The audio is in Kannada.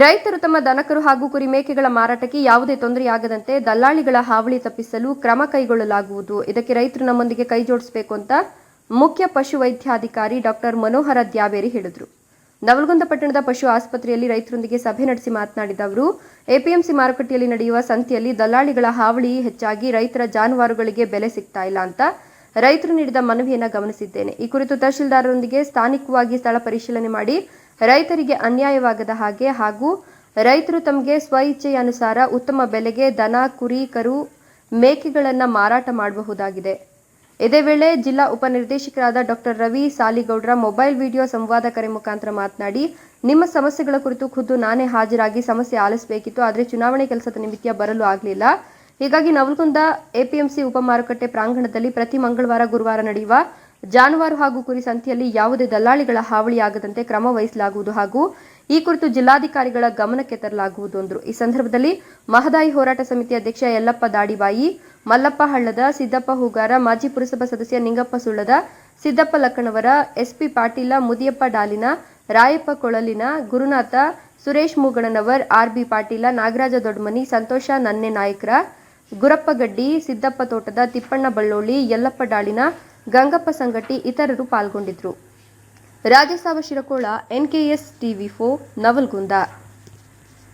ರೈತರು ತಮ್ಮ ದನಕರು ಹಾಗೂ ಕುರಿ ಮೇಕೆಗಳ ಮಾರಾಟಕ್ಕೆ ಯಾವುದೇ ತೊಂದರೆಯಾಗದಂತೆ ದಲ್ಲಾಳಿಗಳ ಹಾವಳಿ ತಪ್ಪಿಸಲು ಕ್ರಮ ಕೈಗೊಳ್ಳಲಾಗುವುದು. ಇದಕ್ಕೆ ರೈತರು ನಮ್ಮೊಂದಿಗೆ ಕೈ ಜೋಡಿಸಬೇಕು ಅಂತ ಮುಖ್ಯ ಪಶು ವೈದ್ಯಾಧಿಕಾರಿ ಡಾಕ್ಟರ್ ಮನೋಹರ ದ್ಯಾವೇರಿ ಹೇಳಿದರು. ನವಲಗುಂದ ಪಟ್ಟಣದ ಪಶು ಆಸ್ಪತ್ರೆಯಲ್ಲಿ ರೈತರೊಂದಿಗೆ ಸಭೆ ನಡೆಸಿ ಮಾತನಾಡಿದ ಅವರು, ಎಪಿಎಂಸಿ ಮಾರುಕಟ್ಟೆಯಲ್ಲಿ ನಡೆಯುವ ಸಂತೆಯಲ್ಲಿ ದಲ್ಲಾಳಿಗಳ ಹಾವಳಿ ಹೆಚ್ಚಾಗಿ ರೈತರ ಜಾನುವಾರುಗಳಿಗೆ ಬೆಲೆ ಸಿಗ್ತಾ ಇಲ್ಲ ಅಂತ ರೈತರು ನೀಡಿದ ಮನವಿಯನ್ನು ಗಮನಿಸಿದ್ದೇನೆ. ಈ ಕುರಿತು ತಹಶೀಲ್ದಾರರೊಂದಿಗೆ ಸ್ಥಾನಿಕವಾಗಿ ಸ್ಥಳ ಪರಿಶೀಲನೆ ಮಾಡಿ ರೈತರಿಗೆ ಅನ್ಯಾಯವಾಗದ ಹಾಗೆ ಹಾಗೂ ರೈತರು ತಮಗೆ ಸ್ವ ಅನುಸಾರ ಉತ್ತಮ ಬೆಲೆಗೆ ದನ, ಕುರಿ, ಕರು, ಮೇಕೆಗಳನ್ನು ಮಾರಾಟ ಮಾಡಬಹುದಾಗಿದೆ. ಇದೇ ವೇಳೆ ಜಿಲ್ಲಾ ಉಪನಿರ್ದೇಶಕರಾದ doctor Ravi Saligowdra mobile video ಸಂವಾದ ಕರೆ ಮುಖಾಂತರ ಮಾತನಾಡಿ, ನಿಮ್ಮ ಸಮಸ್ಯೆಗಳ ಕುರಿತು ಖುದ್ದು ನಾನೇ ಹಾಜರಾಗಿ ಸಮಸ್ಯೆ ಆಲಿಸಬೇಕಿತ್ತು, ಆದರೆ ಚುನಾವಣೆ ಕೆಲಸದ ನಿಮಿತ್ತ ಬರಲು ಆಗಲಿಲ್ಲ. ಹೀಗಾಗಿ ನವಲಗುಂದ ಎಪಿಎಂಸಿ ಉಪಮಾರುಕಟ್ಟೆ ಪ್ರಾಂಗಣದಲ್ಲಿ ಪ್ರತಿ ಮಂಗಳವಾರ ಗುರುವಾರ ನಡೆಯುವ ಜಾನುವಾರು ಹಾಗೂ ಕುರಿ ಸಂತೆಯಲ್ಲಿ ಯಾವುದೇ ದಲ್ಲಾಳಿಗಳ ಹಾವಳಿಯಾಗದಂತೆ ಕ್ರಮ ವಹಿಸಲಾಗುವುದು ಹಾಗೂ ಈ ಕುರಿತು ಜಿಲ್ಲಾಧಿಕಾರಿಗಳ ಗಮನಕ್ಕೆ ತರಲಾಗುವುದು ಎಂದರು ಈ ಸಂದರ್ಭದಲ್ಲಿ ಮಹದಾಯಿ ಹೋರಾಟ ಸಮಿತಿ ಅಧ್ಯಕ್ಷ ಯಲ್ಲಪ್ಪ ದಾಡಿಬಾಯಿ, ಮಲ್ಲಪ್ಪ ಹಳ್ಳದ ಸಿದ್ದಪ್ಪ ಹೂಗಾರ, ಮಾಜಿ ಪುರಸಭಾ ಸದಸ್ಯ Ningappa Sullada, Siddappa Lakkanavar S P Patil Mudiyappa Dalina, Rayappa Kolalina, Gurunath Suresh Muganavar R B Patil, Nagaraj Dodmani, Santosh Nanne ನಾಯಕರ ಗುರಪ್ಪಗಡ್ಡಿ ಸಿದ್ದಪ್ಪ ತೋಟದ ತಿಪ್ಪಣ್ಣ ಬಳ್ಳೋಳಿ, ಯಲ್ಲಪ್ಪ ಡಾಳಿನ ಗಂಗಪ್ಪ ಸಂಗಟಿ ಇತರರು ಪಾಲ್ಗೊಂಡಿದ್ದರು. ರಾಜಸಾವ Shirakol N K S TV ಫೋ ನವಲ್ಗುಂದ